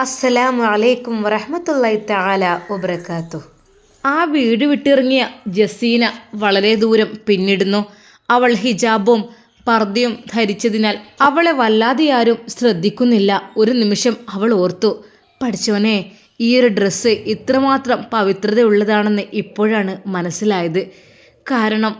അസ്സലാമു അലൈക്കും വറഹമത്തല്ലായി താല വബറകാതുഹു. ആ വീട് വിട്ടിറങ്ങിയ ജസീന വളരെ ദൂരം പിന്നിടുന്നു. അവൾ ഹിജാബും പർദ്ദയും ധരിച്ചതിനാൽ അവളെ വല്ലാതെ ആരും ശ്രദ്ധിക്കുന്നില്ല. ഒരു നിമിഷം അവൾ ഓർത്തു പഠിച്ചവനെ ഈ ഒരു ഡ്രസ്സ് ഇത്രമാത്രം പവിത്രതയുള്ളതാണെന്ന് ഇപ്പോഴാണ് മനസ്സിലായത്. കാരണം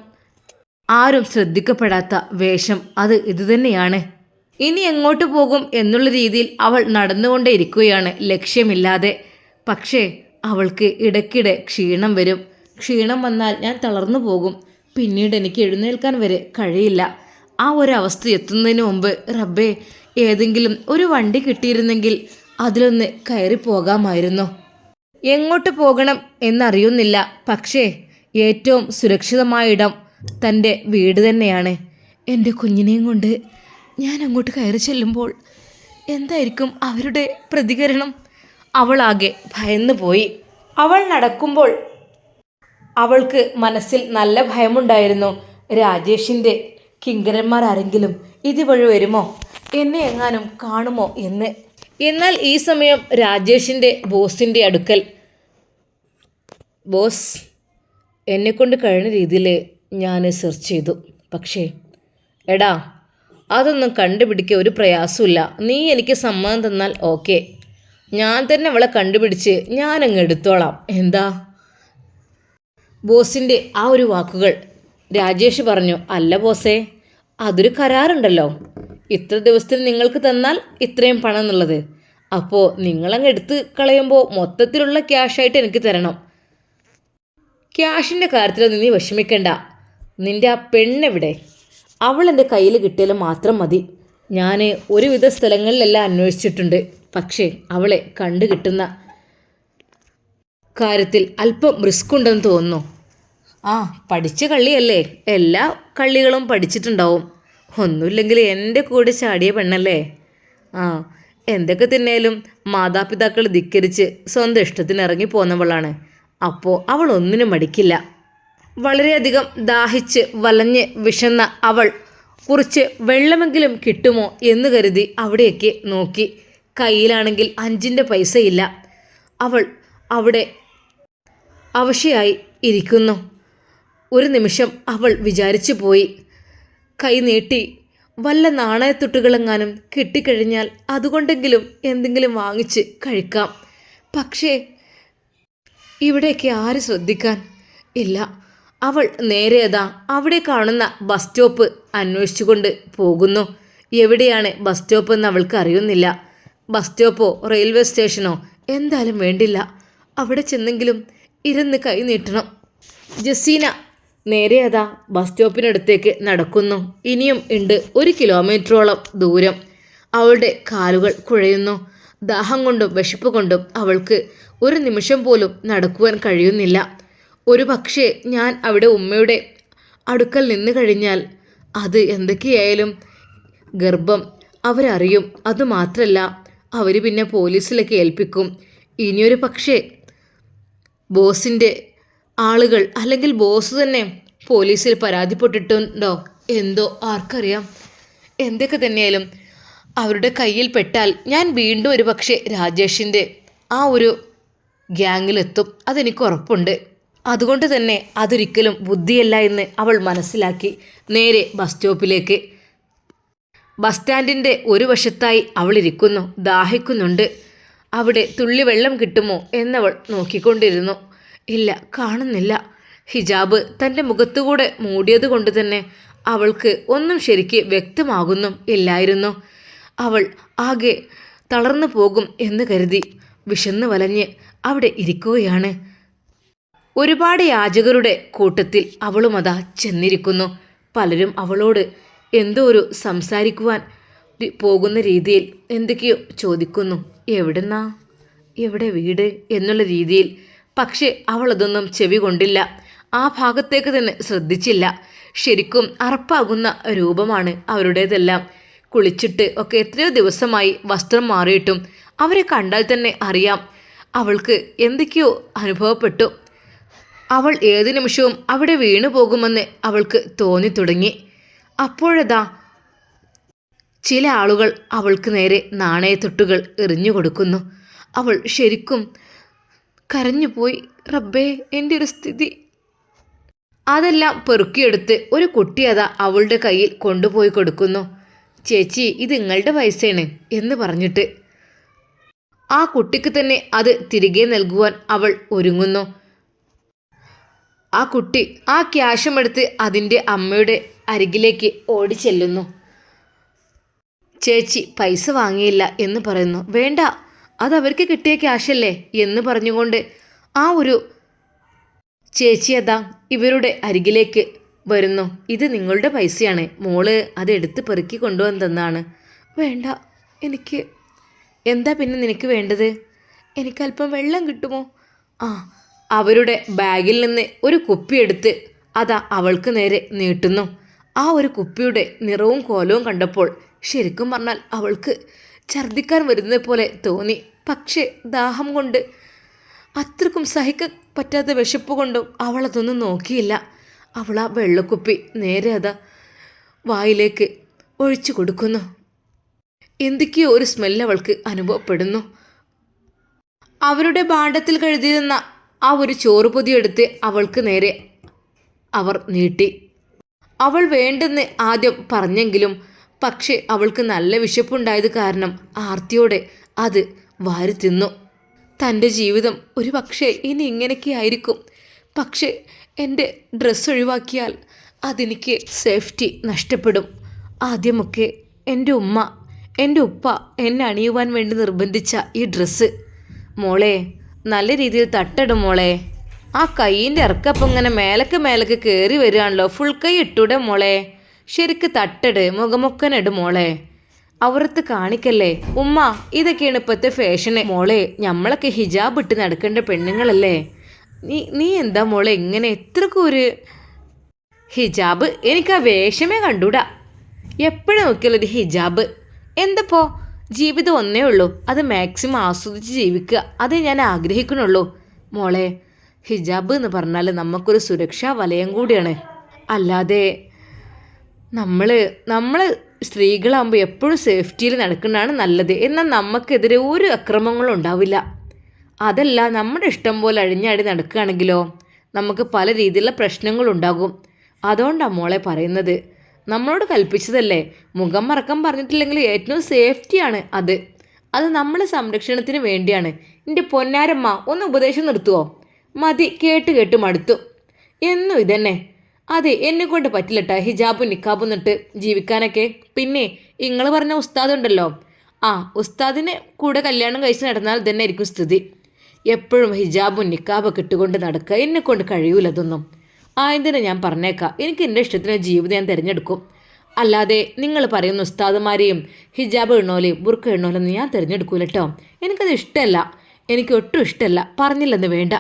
ആരും ശ്രദ്ധിക്കപ്പെടാത്ത വേഷം. അത് ഇതുതന്നെയാണ്. ഇനി എങ്ങോട്ട് പോകും എന്നുള്ള രീതിയിൽ അവൾ നടന്നുകൊണ്ടേയിരിക്കുകയാണ്. ലക്ഷ്യമില്ലാതെ. പക്ഷേ അവൾക്ക് ഇടയ്ക്കിടെ ക്ഷീണം വരും. ക്ഷീണം വന്നാൽ ഞാൻ തളർന്നു പോകും. പിന്നീട് എനിക്ക് എഴുന്നേൽക്കാൻ വരെ കഴിയില്ല. ആ ഒരവസ്ഥ എത്തുന്നതിന് മുമ്പ് റബ്ബേ ഏതെങ്കിലും ഒരു വണ്ടി കിട്ടിയിരുന്നെങ്കിൽ അതിലൊന്ന് കയറി പോകാമായിരുന്നു. എങ്ങോട്ട് പോകണം എന്നറിയുന്നില്ല. പക്ഷേ ഏറ്റവും സുരക്ഷിതമായ ഇടം തന്റെ വീട് തന്നെയാണ്. എന്റെ കുഞ്ഞിനെയും കൊണ്ട് ഞാൻ അങ്ങോട്ട് കയറി ചെല്ലുമ്പോൾ എന്തായിരിക്കും അവരുടെ പ്രതികരണം? അവളാകെ ഭയന്നു പോയി. അവൾ നടക്കുമ്പോൾ അവൾക്ക് മനസ്സിൽ നല്ല ഭയമുണ്ടായിരുന്നു. രാജേഷിന്റെ കിങ്കരന്മാർ ആരെങ്കിലും ഇതുവഴി വരുമോ? എന്നെ എങ്ങാനും കാണുമോ എന്ന്. എന്നാൽ ഈ സമയം രാജേഷിന്റെ ബോസിന്റെ അടുക്കൽ ബോസ് എന്നെക്കൊണ്ട് കഴിഞ്ഞ രീതിയിൽ ഞാൻ സെർച്ച് ചെയ്തു. പക്ഷേ എടാ അതൊന്നും കണ്ടുപിടിക്കുക ഒരു പ്രയാസമില്ല നീ എനിക്ക് സമ്മതം തന്നാൽ ഓക്കെ. ഞാൻ തന്നെ അവളെ കണ്ടുപിടിച്ച് ഞാനങ്ങ് എടുത്തോളാം. എന്താ? ബോസിന്റെ ആ ഒരു വാക്കുകൾ രാജേഷ് പറഞ്ഞു അല്ല ബോസേ അതൊരു കരാറുണ്ടല്ലോ. ഇത്ര ദിവസത്തിൽ നിങ്ങൾക്ക് തന്നാൽ ഇത്രയും പണം എന്നുള്ളത്. അപ്പോൾ നിങ്ങളങ്ങ് എടുത്ത് കളയുമ്പോൾ മൊത്തത്തിലുള്ള ക്യാഷായിട്ട് എനിക്ക് തരണം. ക്യാഷിന്റെ കാര്യത്തിൽ നീ വിഷമിക്കണ്ട. നിന്റെ ആ പെണ്ണെവിടെ? അവൾ എന്റെ കയ്യിൽ കിട്ടിയാൽ മാത്രം മതി. ഞാൻ ഒരുവിധ സ്ഥലങ്ങളിലെല്ലാം അന്വേഷിച്ചിട്ടുണ്ട്. പക്ഷേ അവളെ കണ്ടു കിട്ടുന്ന കാര്യത്തിൽ അല്പം റിസ്ക് ഉണ്ടെന്ന് തോന്നുന്നു. ആ പഠിച്ച കള്ളിയല്ലേ? എല്ലാ കള്ളികളും പഠിച്ചിട്ടുണ്ടാവും. ഒന്നുമില്ലെങ്കിൽ എന്റെ കൂടെ ചാടിയ പെണ്ണല്ലേ? ആ എന്തൊക്കെ തിന്നേലും മാതാപിതാക്കൾ ധിക്കരിച്ച് സ്വന്തം ഇഷ്ടത്തിന് ഇറങ്ങി പോന്നവളാണ് അപ്പോൾ അവൾ ഒന്നിനും മടിക്കില്ല. വളരെയധികം ദാഹിച്ച് വലഞ്ഞ് വിശന്ന അവൾ കുറച്ച് വെള്ളമെങ്കിലും കിട്ടുമോ എന്ന് കരുതി അവിടെയൊക്കെ നോക്കി. കയ്യിലാണെങ്കിൽ അഞ്ചിന്റെ പൈസയില്ല. അവൾ അവിടെ അവശയായി ഇരിക്കുന്നു. ഒരു നിമിഷം അവൾ വിചാരിച്ചു പോയി. കൈ നീട്ടി വല്ല നാണയത്തുട്ടുകളെങ്ങാനും കിട്ടിക്കഴിഞ്ഞാൽ അതുകൊണ്ടെങ്കിലും എന്തെങ്കിലും വാങ്ങിച്ച് കഴിക്കാം. പക്ഷേ ഇവിടെയൊക്കെ ആര് ശ്രദ്ധിക്കാൻ? ഇല്ല. അവൾ നേരെ അതാ അവിടെ കാണുന്ന ബസ് സ്റ്റോപ്പ് അന്വേഷിച്ചുകൊണ്ട് പോകുന്നു. എവിടെയാണ് ബസ് സ്റ്റോപ്പ് എന്ന് അവൾക്ക് അറിയുന്നില്ല. ബസ് സ്റ്റോപ്പോ റെയിൽവേ സ്റ്റേഷനോ? എന്തായാലും വേണ്ടില്ല. അവിടെ ചെന്നെങ്കിലും ഇരുന്ന് കൈ നീട്ടണം. ജസീന നേരെ അതാ ബസ് സ്റ്റോപ്പിനടുത്തേക്ക് നടക്കുന്നു. ഇനിയും ഉണ്ട് ഒരു കിലോമീറ്ററോളം ദൂരം. അവളുടെ കാലുകൾ കുഴയുന്നു. ദാഹം കൊണ്ടും വിശപ്പ് കൊണ്ടും അവൾക്ക് ഒരു നിമിഷം പോലും നടക്കുവാൻ കഴിയുന്നില്ല. ഒരു പക്ഷേ ഞാൻ അവിടെ ഉമ്മയുടെ അടുക്കൽ നിന്ന് കഴിഞ്ഞാൽ അത് എന്തൊക്കെയായാലും ഗർഭം അവരറിയും. അതുമാത്രല്ല അവർ പിന്നെ പോലീസിലേക്ക് ഏൽപ്പിക്കും. ഇനിയൊരു പക്ഷേ ബോസിന്റെ ആളുകൾ അല്ലെങ്കിൽ ബോസ് തന്നെ പോലീസിൽ പരാതിപ്പെട്ടിട്ടുണ്ടോ? എന്തോ ആർക്കറിയാം. എന്തൊക്കെ തന്നെയായാലും അവരുടെ കയ്യിൽ പെട്ടാൽ ഞാൻ വീണ്ടും ഒരു പക്ഷേ രാജേഷിന്റെ ആ ഒരു ഗ്യാങ്ങിലെത്തും. അതെനിക്ക് ഉറപ്പുണ്ട്. അതുകൊണ്ട് തന്നെ അതൊരിക്കലും ബുദ്ധിയല്ല എന്ന് അവൾ മനസ്സിലാക്കി. നേരെ ബസ് സ്റ്റോപ്പിലേക്ക്. ബസ് സ്റ്റാൻഡിന്റെ ഒരു വശത്തായി അവളിരിക്കുന്നു ദാഹിക്കുന്നുണ്ട്. അവിടെ തുള്ളി വെള്ളം കിട്ടുമോ എന്നവൾ നോക്കിക്കൊണ്ടിരുന്നു. ഇല്ല കാണുന്നില്ല. ഹിജാബ് തന്റെ മുഖത്തുകൂടെ മൂടിയത് കൊണ്ട് തന്നെ അവൾക്ക് ഒന്നും ശരിക്ക് വ്യക്തമാകുന്നും ഇല്ലായിരുന്നു. അവൾ ആകെ തളർന്നു പോകും എന്ന് കരുതി വിശന്ന് വലഞ്ഞ് അവിടെ ഇരിക്കുകയാണ്. ഒരുപാട് യാചകരുടെ കൂട്ടത്തിൽ അവളും അതാ ചെന്നിരിക്കുന്നു. പലരും അവളോട് എന്തോ ഒരു സംസാരിക്കുവാൻ പോകുന്ന രീതിയിൽ എന്തൊക്കെയോ ചോദിക്കുന്നു. എവിടുന്നാ? എവിടെ വീട്? എന്നുള്ള രീതിയിൽ. പക്ഷേ അവളതൊന്നും ചെവി കൊണ്ടില്ല. ആ ഭാഗത്തേക്ക് തന്നെ ശ്രദ്ധിച്ചില്ല. ശരിക്കും അറപ്പാകുന്ന രൂപമാണ് അവരുടേതെല്ലാം. കുളിച്ചിട്ട് ഒക്കെ എത്രയോ ദിവസമായി വസ്ത്രം മാറിയിട്ടും അവരെ കണ്ടാൽ തന്നെ അറിയാം അവൾക്ക് എന്തൊക്കെയോ അനുഭവപ്പെട്ടു. അവൾ ഏതു നിമിഷവും അവിടെ വീണു പോകുമെന്ന് അവൾക്ക് തോന്നി തുടങ്ങി. അപ്പോഴതാ ചില ആളുകൾ അവൾക്ക് നേരെ നാണയത്തൊട്ടുകൾ എറിഞ്ഞു കൊടുക്കുന്നു. അവൾ ശരിക്കും കരഞ്ഞുപോയി റബ്ബേ എന്റെ ഒരു സ്ഥിതി. അതെല്ലാം പെറുക്കിയെടുത്ത് ഒരു കുട്ടി അതാ അവളുടെ കയ്യിൽ കൊണ്ടുപോയി കൊടുക്കുന്നു. ചേച്ചി ഇത് നിങ്ങളുടെ പൈസയാണ് എന്ന് പറഞ്ഞിട്ട് ആ കുട്ടിക്ക് തന്നെ അത് തിരികെ നൽകുവാൻ അവൾ ഒരുങ്ങുന്നു. ആ കുട്ടി ആ ക്യാഷും എടുത്ത് അതിന്റെ അമ്മയുടെ അരികിലേക്ക് ഓടി ചെല്ലുന്നു ചേച്ചി പൈസ വാങ്ങിയില്ല എന്ന് പറയുന്നു. വേണ്ട അത് അവർക്ക് കിട്ടിയ ക്യാഷല്ലേ? എന്ന് പറഞ്ഞുകൊണ്ട് ആ ഒരു ചേച്ചി അതാ ഇവരുടെ അരികിലേക്ക് വരുന്നു. ഇത് നിങ്ങളുടെ പൈസയാണ്. മോൾ അത് എടുത്ത് പെറുക്കി കൊണ്ടുവന്ന് തന്നാണ് വേണ്ട എനിക്ക് എന്താ പിന്നെ നിനക്ക് വേണ്ടത്? എനിക്കല്പം വെള്ളം കിട്ടുമോ? ആ അവരുടെ ബാഗിൽ നിന്ന് ഒരു കുപ്പിയെടുത്ത് അതാ അവൾക്ക് നേരെ നീട്ടുന്നു. ആ ഒരു കുപ്പിയുടെ നിറവും കോലവും കണ്ടപ്പോൾ ശരിക്കും പറഞ്ഞാൽ അവൾക്ക് ഛർദ്ദിക്കാൻ വരുന്നത് പോലെ തോന്നി. പക്ഷേ ദാഹം കൊണ്ട് അത്രക്കും സഹിക്ക പറ്റാത്ത വിശപ്പ് കൊണ്ടും അവളതൊന്നും നോക്കിയില്ല. അവൾ ആ വെള്ളക്കുപ്പി നേരെ അതാ വായിലേക്ക് ഒഴിച്ചു കൊടുക്കുന്നു. എന്തൊക്കെയോ ഒരു സ്മെല്ല് അവൾക്ക് അനുഭവപ്പെടുന്നു. അവരുടെ ഭാണ്ഡത്തിൽ കഴുതിയിരുന്ന ആ ഒരു ചോറ് പൊതിയെടുത്ത് അവൾക്ക് നേരെ അവർ നീട്ടി. അവൾ വേണ്ടെന്ന് ആദ്യം പറഞ്ഞെങ്കിലും പക്ഷേ അവൾക്ക് നല്ല വിശപ്പുണ്ടായത് കാരണം ആർത്തിയോടെ അത് വാരി തിന്നു. തന്റെ ജീവിതം ഒരു പക്ഷേ ഇനി ഇങ്ങനെയൊക്കെ ആയിരിക്കും. പക്ഷേ എന്റെ ഡ്രസ്സ് ഒഴിവാക്കിയാൽ അതെനിക്ക് സേഫ്റ്റി നഷ്ടപ്പെടും. ആദ്യമൊക്കെ എന്റെ ഉമ്മ എന്റെ ഉപ്പ എന്നെ അണിയുവാൻ വേണ്ടി നിർബന്ധിച്ച ഈ ഡ്രസ്സ്. മോളെ നല്ല രീതിയിൽ തട്ടിടും മോളെ. ആ കൈയിന്റെ ഇറക്കപ്പം ഇങ്ങനെ മേലക്ക് മേലക്ക് കയറി വരികയാണല്ലോ. ഫുൾ കൈ ഇട്ടൂടെ മോളെ. ശരിക്ക് തട്ടിട് മുഖമൊക്കനിട് മോളെ. അവരത്ത് കാണിക്കല്ലേ. ഉമ്മ ഇതൊക്കെയാണ് ഇപ്പോഴത്തെ ഫാഷന് മോളെ ഞമ്മളൊക്കെ ഹിജാബ് ഇട്ട് നടക്കേണ്ട പെണ്ണുങ്ങളല്ലേ. നീ നീ എന്താ മോളെ ഇങ്ങനെ? എത്രക്കൊരു ഹിജാബ് എനിക്ക് ആ വേഷമേ കണ്ടൂടാ. എപ്പോഴും നോക്കിയുള്ളൊരു ഹിജാബ്. എന്തപ്പോ? ജീവിതം ഒന്നേ ഉള്ളൂ. അത് മാക്സിമം ആസ്വദിച്ച് ജീവിക്കുക. അതേ ഞാൻ ആഗ്രഹിക്കുന്നുള്ളൂ. മോളെ ഹിജാബ് എന്ന് പറഞ്ഞാൽ നമുക്കൊരു സുരക്ഷാ വലയം കൂടിയാണ്. അല്ലാതെ നമ്മൾ നമ്മൾ സ്ത്രീകളാകുമ്പോൾ എപ്പോഴും സേഫ്റ്റിയിൽ നടക്കുന്നതാണ് നല്ലത്. എന്നാൽ നമുക്കെതിരെ ഒരു അക്രമങ്ങളും ഉണ്ടാവില്ല. അതല്ല നമ്മുടെ ഇഷ്ടം പോലെ അഴിഞ്ഞാടി നടക്കുകയാണെങ്കിലോ നമുക്ക് പല രീതിയിലുള്ള പ്രശ്നങ്ങളുണ്ടാകും. അതുകൊണ്ടാണ് മോളെ പറയുന്നത്. നമ്മളോട് കൽപ്പിച്ചതല്ലേ? മുഖം മറക്കം പറഞ്ഞിട്ടില്ലെങ്കിൽ ഏറ്റവും സേഫ്റ്റിയാണ് അത്. അത് നമ്മുടെ സംരക്ഷണത്തിന് വേണ്ടിയാണ്. എന്റെ പൊന്നാരമ്മ ഒന്ന് ഉപദേശം നിർത്തുവോ? മതി കേട്ട് കേട്ട് മടുത്തു. എന്നും ഇതന്നെ. അതെ എന്നെ കൊണ്ട് പറ്റില്ലട്ടാ ഹിജാബും നിക്കാബും നിട്ട് ജീവിക്കാനൊക്കെ. പിന്നെ നിങ്ങൾ പറഞ്ഞ ഉസ്താദ് ഉണ്ടല്ലോ ആ ഉസ്താദിനെ കൂടെ കല്യാണം കഴിച്ച് നടന്നാൽ തന്നെ ആയിരിക്കും സ്ഥിതി. എപ്പോഴും ഹിജാബും നിക്കാബൊക്കെ ഇട്ടുകൊണ്ട് നടക്കുക എന്നെ കൊണ്ട് കഴിയൂല ആയതിനെ ഞാൻ പറഞ്ഞേക്കാം? എനിക്ക് എന്റെ ഇഷ്ടത്തിന് ജീവിതം ഞാൻ തിരഞ്ഞെടുക്കും. അല്ലാതെ നിങ്ങൾ പറയുന്ന ഉസ്താദുമാരെയും ഹിജാബ് ഇടണോലെയും ബുർക്ക ഇടണോലെന്ന് ഞാൻ തിരഞ്ഞെടുക്കൂല കേട്ടോ എനിക്കത് ഇഷ്ടമല്ല എനിക്ക് ഒട്ടും ഇഷ്ടമല്ല പറഞ്ഞില്ലെന്ന് വേണ്ട.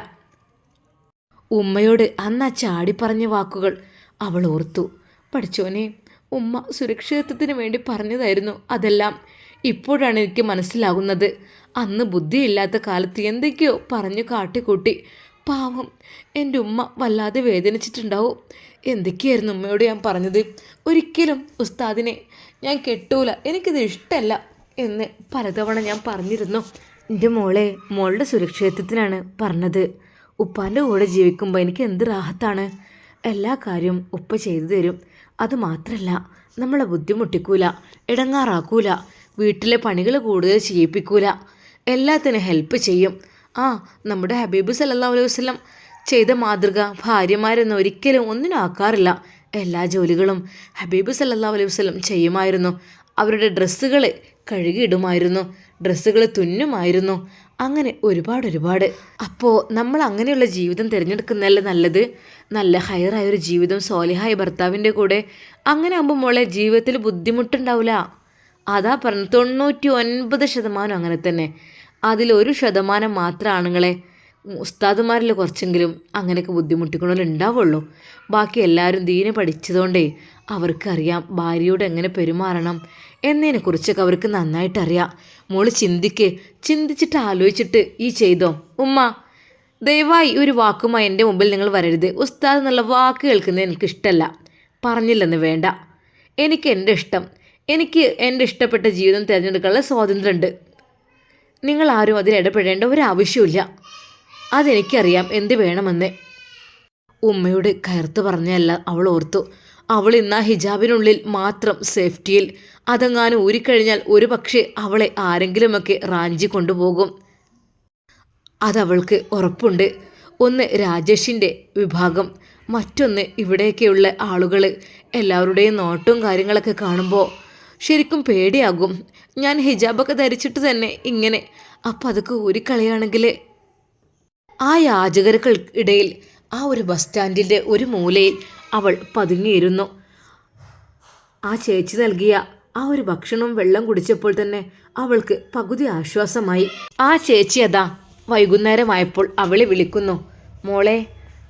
ഉമ്മയോട് അന്ന് ആ ചാടി പറഞ്ഞ വാക്കുകൾ അവൾ ഓർത്തു. പഠിച്ചോനെ ഉമ്മ സുരക്ഷിതത്വത്തിന് വേണ്ടി പറഞ്ഞതായിരുന്നു അതെല്ലാം. ഇപ്പോഴാണ് എനിക്ക് മനസ്സിലാകുന്നത്. അന്ന് ബുദ്ധിയില്ലാത്ത കാലത്ത് എന്തൊക്കെയോ പറഞ്ഞു കാട്ടിക്കൂട്ടി. പാവം. എന്റെ ഉമ്മ വല്ലാതെ വേദനിച്ചിട്ടുണ്ടാവും. എന്തൊക്കെയായിരുന്നു ഉമ്മയോട് ഞാൻ പറഞ്ഞത്? ഒരിക്കലും ഉസ്താദിനെ ഞാൻ കെട്ടൂല എനിക്കിത് ഇഷ്ടമല്ല എന്ന് പലതവണ ഞാൻ പറഞ്ഞിരുന്നു. എന്റെ മോളെ മോളുടെ സുരക്ഷിതത്വത്തിനാണ് പറഞ്ഞത്. ഉപ്പാന്റെ കൂടെ ജീവിക്കുമ്പോൾ എനിക്ക് എന്ത് റാഹത്താണ്? എല്ലാ കാര്യവും ഉപ്പ ചെയ്തു തരും. അതുമാത്രമല്ല നമ്മളെ ബുദ്ധിമുട്ടിക്കൂല ഇടങ്ങാറാക്കൂല വീട്ടിലെ പണികൾ കൂടുതൽ ചെയ്യിപ്പിക്കൂല എല്ലാത്തിനും ഹെൽപ്പ് ചെയ്യും. ആ നമ്മുടെ ഹബീബ് സല്ലല്ലാഹു അലൈഹി വസ്ലം ചെയ്ത മാതൃക ഭാര്യമാരൊന്നും ഒരിക്കലും ഒന്നിനും ആക്കാറില്ല എല്ലാ ജോലികളും ഹബീബ് സല്ലല്ലാഹു അലൈഹി വസ്ലം ചെയ്യുമായിരുന്നു. അവരുടെ ഡ്രസ്സുകൾ കഴുകിയിടുമായിരുന്നു. ഡ്രസ്സുകൾ തുന്നുമായിരുന്നു. അങ്ങനെ ഒരുപാട് ഒരുപാട്. അപ്പോൾ നമ്മൾ അങ്ങനെയുള്ള ജീവിതം തിരഞ്ഞെടുക്കുന്നതല്ലേ നല്ലത്? നല്ല ഹയറായ ഒരു ജീവിതം സോലിഹായ ഭർത്താവിന്റെ കൂടെ അങ്ങനെ ആകുമ്പോൾ മോളെ ജീവിതത്തിൽ ബുദ്ധിമുട്ടുണ്ടാവില്ല അതാ പറഞ്ഞു തൊണ്ണൂറ്റി ഒൻപത് ശതമാനം അങ്ങനെ തന്നെ. അതിലൊരു ശതമാനം മാത്രം ആണുങ്ങളെ ഉസ്താദുമാരിൽ കുറച്ചെങ്കിലും അങ്ങനെയൊക്കെ ബുദ്ധിമുട്ടിക്കണമെങ്കിൽ ബാക്കി എല്ലാവരും ദീനെ പഠിച്ചതുകൊണ്ടേ അവർക്കറിയാം ഭാര്യയോട് എങ്ങനെ പെരുമാറണം എന്നതിനെക്കുറിച്ചൊക്കെ അവർക്ക് നന്നായിട്ടറിയാം. മോൾ ചിന്തിക്ക് ചിന്തിച്ചിട്ട് ആലോചിച്ചിട്ട് ഈ ചെയ്തോ? ഉമ്മ ദയവായി ഒരു വാക്കുമായി എന്റെ മുമ്പിൽ നിങ്ങൾ വരരുത്. ഉസ്താദ് എന്നുള്ള വാക്ക് കേൾക്കുന്നത് എനിക്കിഷ്ടമല്ല പറഞ്ഞില്ലെന്ന് വേണ്ട. എനിക്ക് എന്റെ ഇഷ്ടം. എനിക്ക് എന്റെ ഇഷ്ടപ്പെട്ട ജീവിതം തിരഞ്ഞെടുക്കാനുള്ള സ്വാതന്ത്ര്യമുണ്ട്. നിങ്ങൾ ആരും അതിൽ ഇടപെടേണ്ട ഒരാവശ്യമില്ല അതെനിക്കറിയാം എന്ത് വേണമെന്ന്. ഉമ്മയോട് കയർത്ത് പറഞ്ഞല്ല അവൾ ഓർത്തു. അവൾ ഇന്ന് ആ ഹിജാബിനുള്ളിൽ മാത്രം സേഫ്റ്റിയിൽ. അതെങ്ങാനും ഊരിക്കഴിഞ്ഞാൽ ഒരു പക്ഷേ അവളെ ആരെങ്കിലുമൊക്കെ റാഞ്ചി കൊണ്ടുപോകും. അതവൾക്ക് ഉറപ്പുണ്ട്. ഒന്ന് രാജേഷിന്റെ വിഭാഗം മറ്റൊന്ന് ഇവിടെയൊക്കെയുള്ള ആളുകൾ എല്ലാവരുടെയും നോട്ടവും കാര്യങ്ങളൊക്കെ കാണുമ്പോൾ ശരിക്കും പേടിയാകും. ഞാൻ ഹിജാബൊക്കെ ധരിച്ചിട്ട് തന്നെ ഇങ്ങനെ. അപ്പം അതൊക്കെ ഒരു കളിയാണെങ്കിൽ ആ യാചകർക്ക് ഇടയിൽ ആ ഒരു ബസ് സ്റ്റാൻഡിന്റെ ഒരു മൂലയിൽ അവൾ പതുങ്ങിയിരുന്നു. ആ ചേച്ചി നൽകിയ ആ ഒരു ഭക്ഷണവും വെള്ളം കുടിച്ചപ്പോൾ തന്നെ അവൾക്ക് പകുതി ആശ്വാസമായി. ആ ചേച്ചി അതാ വൈകുന്നേരമായപ്പോൾ അവളെ വിളിക്കുന്നു. മോളെ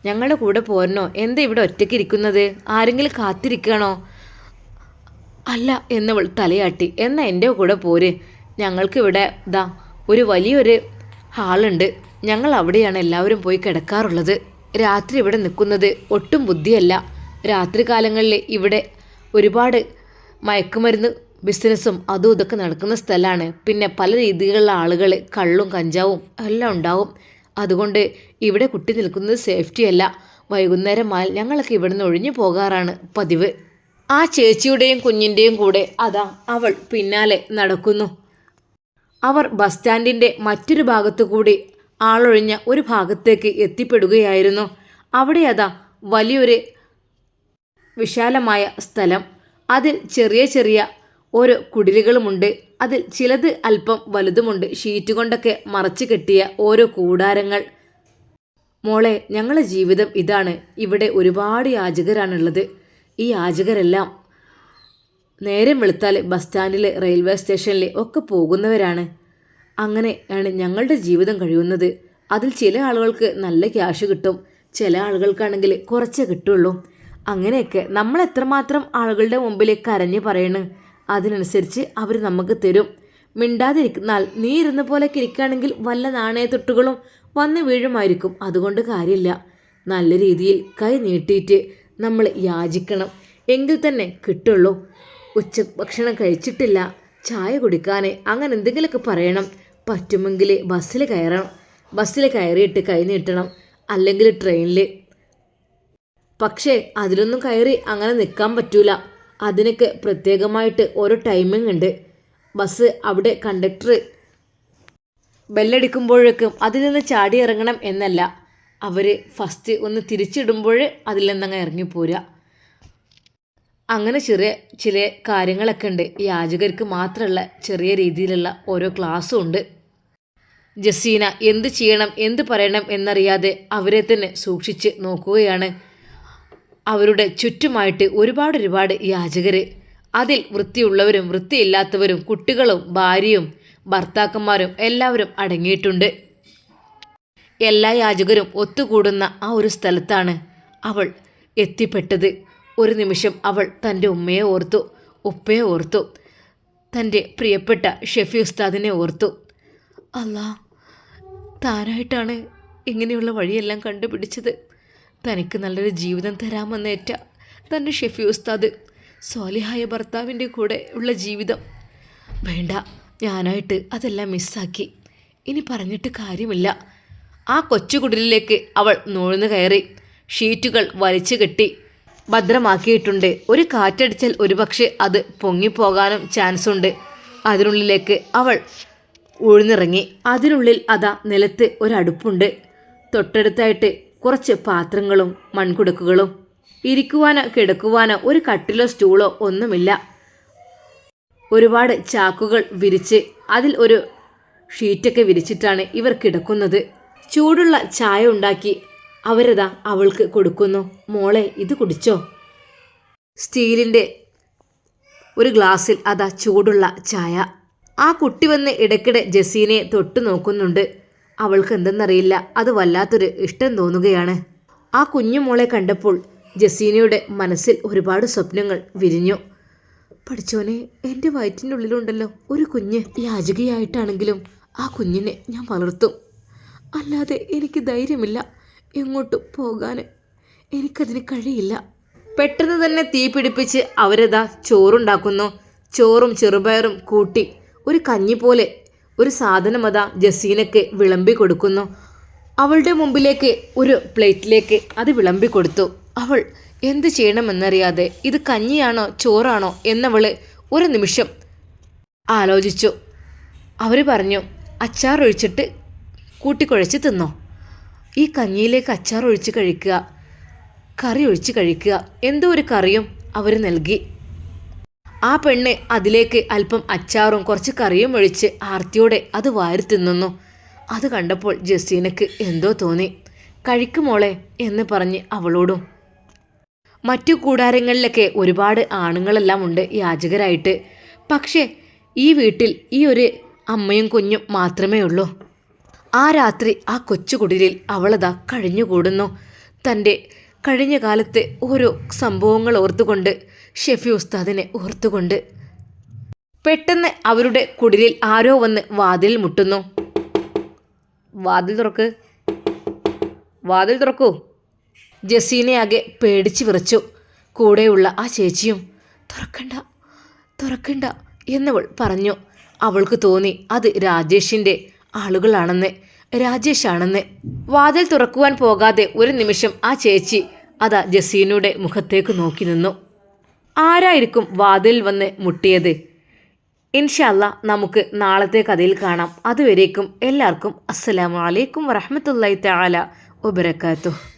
ഞങ്ങളുടെ കൂടെ പോരണോ? എന്താ ഇവിടെ ഒറ്റയ്ക്ക് ഇരിക്കുന്നത്? ആരെങ്കിലും കാത്തിരിക്കണോ അല്ല എന്നവൾ തലയാട്ടി. എന്നാ എന്റെ കൂടെ പോര്. ഞങ്ങൾക്കിവിടെ ദാ ഒരു വലിയൊരു ഹാളുണ്ട്. ഞങ്ങൾ അവിടെയാണ് എല്ലാവരും പോയി കിടക്കാറുള്ളത്. രാത്രി ഇവിടെ നിൽക്കുന്നത് ഒട്ടും ബുദ്ധിയല്ല. രാത്രി കാലങ്ങളിൽ ഇവിടെ ഒരുപാട് മയക്കുമരുന്ന് ബിസിനസ്സും അതും ഇതൊക്കെ നടക്കുന്ന സ്ഥലമാണ്. പിന്നെ പല രീതിയിലുള്ള ആളുകൾ കള്ളും കഞ്ചാവും എല്ലാം ഉണ്ടാവും. അതുകൊണ്ട് ഇവിടെ കുട്ടി നിൽക്കുന്നത് സേഫ്റ്റി അല്ല വൈകുന്നേരം മാൽ ഞങ്ങളൊക്കെ ഇവിടുന്ന് ഒഴിഞ്ഞു പോകാറാണ് പതിവ്. ആ ചേച്ചിയുടെയും കുഞ്ഞിന്റെയും കൂടെ അതാ അവൾ പിന്നാലെ നടക്കുന്നു. അവർ ബസ് സ്റ്റാൻഡിന്റെ മറ്റൊരു ഭാഗത്തു കൂടി ആളൊഴിഞ്ഞ ഒരു ഭാഗത്തേക്ക് എത്തിപ്പെടുകയായിരുന്നു. അവിടെ അതാ വലിയൊരു വിശാലമായ സ്ഥലം. അതിൽ ചെറിയ ചെറിയ ഓരോ കുടിലുകളുമുണ്ട്. അതിൽ ചിലത് അല്പം വലുതുമുണ്ട്. ഷീറ്റ് കൊണ്ടൊക്കെ മറച്ചു കെട്ടിയ ഓരോ കൂടാരങ്ങൾ. മോളെ ഞങ്ങളുടെ ജീവിതം ഇതാണ്. ഇവിടെ ഒരുപാട് യാചകരാണുള്ളത്. ഈ യാചകരെല്ലാം നേരം വെളുത്താൽ ബസ് സ്റ്റാൻഡിൽ റെയിൽവേ സ്റ്റേഷനിൽ ഒക്കെ പോകുന്നവരാണ്. അങ്ങനെയാണ് ഞങ്ങളുടെ ജീവിതം കഴിയുന്നത്. അതിൽ ചില ആളുകൾക്ക് നല്ല ക്യാഷ് കിട്ടും ചില ആളുകൾക്കാണെങ്കിൽ കുറച്ചേ കിട്ടുള്ളൂ. അങ്ങനെയൊക്കെ നമ്മൾ എത്രമാത്രം ആളുകളുടെ മുമ്പിൽ കരഞ്ഞു പറയണ് അതിനനുസരിച്ച് അവർ നമുക്ക് തരും. മിണ്ടാതിരിക്കുന്നാൽ നീ ഇരുന്ന പോലെ ഇരിക്കുകയാണെങ്കിൽ വല്ല നാണയത്തൊട്ടുകളും വന്ന് വീഴുമായിരിക്കും. അതുകൊണ്ട് കാര്യമില്ല. നല്ല രീതിയിൽ കൈ നീട്ടിയിട്ട് നമ്മൾ യാചിക്കണം. എങ്കിൽ തന്നെ കിട്ടുള്ളൂ. ഉച്ച ഭക്ഷണം കഴിച്ചിട്ടില്ല. ചായ കുടിക്കാൻ അങ്ങനെ എന്തെങ്കിലുമൊക്കെ പറയണം. പറ്റുമെങ്കിൽ ബസ്സിൽ കയറണം. ബസ്സിൽ കയറിയിട്ട് കൈ നീട്ടണം. അല്ലെങ്കിൽ ട്രെയിനിൽ പക്ഷേ അതിലൊന്നും കയറി അങ്ങനെ നിൽക്കാൻ പറ്റൂല. അതിനൊക്കെ പ്രത്യേകമായിട്ട് ഓരോ ടൈമിംഗ് ഉണ്ട്. ബസ് അവിടെ കണ്ടക്ടർ ബെല്ലടിക്കുമ്പോഴേക്കും അതിൽ നിന്ന് ചാടി ഇറങ്ങണം എന്നല്ല. അവർ ഫസ്റ്റ് ഒന്ന് തിരിച്ചിടുമ്പോൾ അതിൽ നിന്നങ്ങ് ഇറങ്ങിപ്പോരുക അങ്ങനെ ചെറിയ ചില കാര്യങ്ങളൊക്കെ ഉണ്ട്. യാചകർക്ക് മാത്രമുള്ള ചെറിയ രീതിയിലുള്ള ഓരോ ക്ലാസ്സും ഉണ്ട്. ജസീന എന്ത് ചെയ്യണം എന്ത് പറയണം എന്നറിയാതെ അവരെ തന്നെ സൂക്ഷിച്ച് നോക്കുകയാണ്. അവരുടെ ചുറ്റുമായിട്ട് ഒരുപാട് ഒരുപാട് യാചകർ അതിൽ വൃത്തിയുള്ളവരും വൃത്തിയില്ലാത്തവരും കുട്ടികളും ഭാര്യയും ഭർത്താക്കന്മാരും എല്ലാവരും അടങ്ങിയിട്ടുണ്ട്. എല്ലാ യാചകരും ഒത്തുകൂടുന്ന ആ ഒരു സ്ഥലത്താണ് അവൾ എത്തിപ്പെട്ടത്. ഒരു നിമിഷം അവൾ തന്റെ ഉമ്മയെ ഓർത്തു ഉപ്പയെ ഓർത്തു തന്റെ പ്രിയപ്പെട്ട ഷെഫി ഉസ്താദിനെ ഓർത്തു. അല്ലാ താനായിട്ടാണ് ഇങ്ങനെയുള്ള വഴിയെല്ലാം കണ്ടുപിടിച്ചത്. തനിക്ക് നല്ലൊരു ജീവിതം തരാമെന്നേറ്റ തന്റെ ഷെഫി ഉസ്താദ് സ്വാലിഹായ ഭർത്താവിന്റെ കൂടെ ഉള്ള ജീവിതം. വേണ്ട ഞാനായിട്ട് അതെല്ലാം മിസ്സാക്കി. ഇനി പറഞ്ഞിട്ട് കാര്യമില്ല. ആ കൊച്ചുകുടിലേക്ക് അവൾ നൂഴ്ന്നു കയറി. ഷീറ്റുകൾ വലിച്ചു കെട്ടി. ഭദ്രമാക്കിയിട്ടുണ്ട്. ഒരു കാറ്റടിച്ചാൽ ഒരുപക്ഷെ അത് പൊങ്ങിപ്പോകാനും ചാൻസ് ഉണ്ട് അതിനുള്ളിലേക്ക് അവൾ ഉഴുന്നിറങ്ങി. അതിനുള്ളിൽ അതാ നിലത്ത് ഒരടുപ്പുണ്ട് തൊട്ടടുത്തായിട്ട് കുറച്ച് പാത്രങ്ങളും മൺകുടുക്കുകളും. ഇരിക്കുവാനോ കിടക്കുവാനോ ഒരു കട്ടിലോ സ്റ്റൂളോ ഒന്നുമില്ല. ഒരുപാട് ചാക്കുകൾ വിരിച്ച് അതിൽ ഒരു ഷീറ്റൊക്കെ വിരിച്ചിട്ടാണ് ഇവർ കിടക്കുന്നത്. ചൂടുള്ള ചായ ഉണ്ടാക്കി അവരതാ അവൾക്ക് കൊടുക്കുന്നു. മോളെ ഇത് കുടിച്ചോ? സ്റ്റീലിന്റെ ഒരു ഗ്ലാസ്സിൽ അതാ ചൂടുള്ള ചായ. ആ കുട്ടി വന്ന് ഇടയ്ക്കിടെ ജസീനെ തൊട്ടു നോക്കുന്നുണ്ട്. അവൾക്ക് എന്തെന്നറിയില്ല. അത് വല്ലാത്തൊരു ഇഷ്ടം തോന്നുകയാണ്. ആ കുഞ്ഞു മോളെ കണ്ടപ്പോൾ ജസീനയുടെ മനസ്സിൽ ഒരുപാട് സ്വപ്നങ്ങൾ വിരിഞ്ഞു. പഠിച്ചോനെ എന്റെ വയറ്റിന്റെ ഉള്ളിലുണ്ടല്ലോ ഒരു കുഞ്ഞ്. യാചകയായിട്ടാണെങ്കിലും ആ കുഞ്ഞിനെ ഞാൻ വളർത്തും. അല്ലാതെ എനിക്ക് ധൈര്യമില്ല എങ്ങോട്ടും പോകാൻ എനിക്കതിന് കഴിയില്ല. പെട്ടെന്ന് തന്നെ തീ പിടിപ്പിച്ച് അവരതാ ചോറുണ്ടാക്കുന്നു. ചോറും ചെറുപയറും കൂട്ടി ഒരു കഞ്ഞി പോലെ ഒരു സാധനം അതാ ജസീനയ്ക്ക് വിളമ്പി കൊടുക്കുന്നു. അവളുടെ മുമ്പിലേക്ക് ഒരു പ്ലേറ്റിലേക്ക് അത് വിളമ്പി കൊടുത്തു. അവൾ എന്ത് ചെയ്യണമെന്നറിയാതെ ഇത് കഞ്ഞിയാണോ ചോറാണോ എന്നവൾ ഒരു നിമിഷം ആലോചിച്ചു. അവർ പറഞ്ഞു അച്ചാർ ഒഴിച്ചിട്ട് കൂട്ടിക്കുഴച്ച് തിന്നോ. ഈ കഞ്ഞിയിലേക്ക് അച്ചാർ ഒഴിച്ച് കഴിക്കുക. കറി ഒഴിച്ച് കഴിക്കുക. എന്തോ ഒരു കറിയും അവർ നൽകി. ആ പെണ്ണ് അതിലേക്ക് അല്പം അച്ചാറും കുറച്ച് കറിയും ഒഴിച്ച് ആർത്തിയോടെ അത് വാരി തിന്നുന്നു. അത് കണ്ടപ്പോൾ ജസീനക്ക് എന്തോ തോന്നി. കഴിക്കുമോളെ എന്ന് പറഞ്ഞ് അവളോടും. മറ്റു കൂടാരങ്ങളിലൊക്കെ ഒരുപാട് ആണുങ്ങളെല്ലാം ഉണ്ട് യാചകരായിട്ട്. പക്ഷേ ഈ വീട്ടിൽ ഈ ഒരു അമ്മയും കുഞ്ഞും മാത്രമേ ഉള്ളൂ. ആ രാത്രി ആ കൊച്ചുകുടിലിൽ അവളതാ കഴിഞ്ഞുകൂടുന്നു. തന്റെ കഴിഞ്ഞ കാലത്തെ ഓരോ സംഭവങ്ങൾ ഓർത്തുകൊണ്ട് ഷെഫി ഉസ്താദിനെ ഓർത്തുകൊണ്ട് പെട്ടെന്ന് അവരുടെ കുടിലിൽ ആരോ വന്ന് വാതിൽ മുട്ടുന്നു. വാതിൽ തുറക്ക്. വാതിൽ തുറക്കൂ. ജസീനയാകെ പേടിച്ച് വിറച്ചു. കൂടെയുള്ള ആ ചേച്ചിയും തുറക്കണ്ട തുറക്കണ്ട എന്നവൾ പറഞ്ഞു. അവൾക്ക് തോന്നി അത് രാജേഷിന്റെ ആളുകളാണെന്ന് രാജേഷാണെന്ന്. വാതിൽ തുറക്കുവാൻ പോകാതെ ഒരു നിമിഷം ആ ചേച്ചി അതാ ജസീനയുടെ മുഖത്തേക്ക് നോക്കി നിന്നു. ആരായിരിക്കും വാതിൽ വന്ന് മുട്ടിയത്? ഇൻഷല്ല നമുക്ക് നാളത്തെ കഥയിൽ കാണാം. അതുവരേക്കും എല്ലാവർക്കും അസ്സലാമു അലൈക്കും വറഹമത്തല്ലാ തആല വബറകാതുഹു.